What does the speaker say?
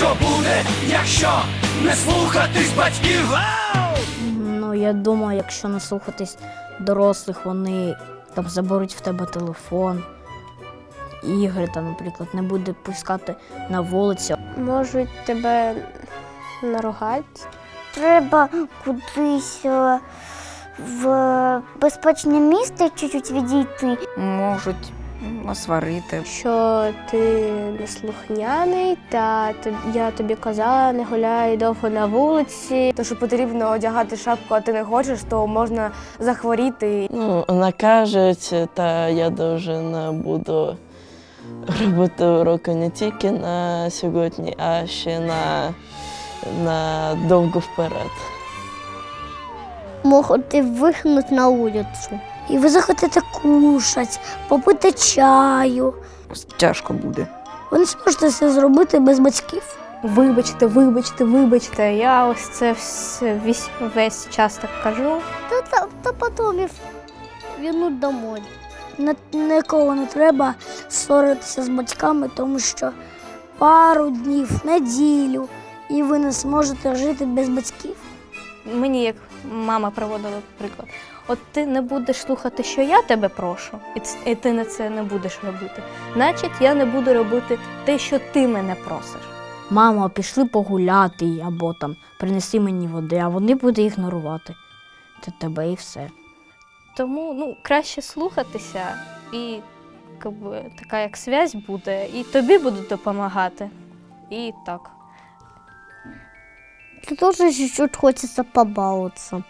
що буде, якщо не слухатись батьків. Ну, я думаю, якщо не слухатись дорослих, вони там заберуть в тебе телефон, ігри, там, наприклад, не буде пускати на вулицю. Можуть тебе наругати. Треба кудись е, в безпечне місце чуть-чуть відійти. можуть осварити. Що ти неслухняний, та я тобі казала, не гуляй довго на вулиці. То, що потрібно одягати шапку, а ти не хочеш, то можна захворіти. Ну, накажуть, та я должна буду робити уроки не тільки на сьогодні, а ще на, на довго вперед. Можете вихнути на вулицю. І ви захотите кушати, попити чаю. Тяжко буде. Ви не зможете це зробити без батьків. Вибачте, вибачте, вибачте. Я ось це все, весь, весь час так кажу. Та, та, та потім вірнуть домой. Не, ніколи не треба ссоритися з батьками, тому що пару днів, неділю, і ви не зможете жити без батьків. Мені як мама приводила приклад. От ти не будеш слухати, що я тебе прошу, і ти на це не будеш робити. Значить, я не буду робити те, що ти мене просиш. Мамо, пішли погуляти або там принеси мені води, а вони будуть ігнорувати. Це тебе і все. Тому ну, краще слухатися, і как би, така як связь буде, і тобі будуть допомагати. І так. Це тоже чуть-чуть хочется побалуватися.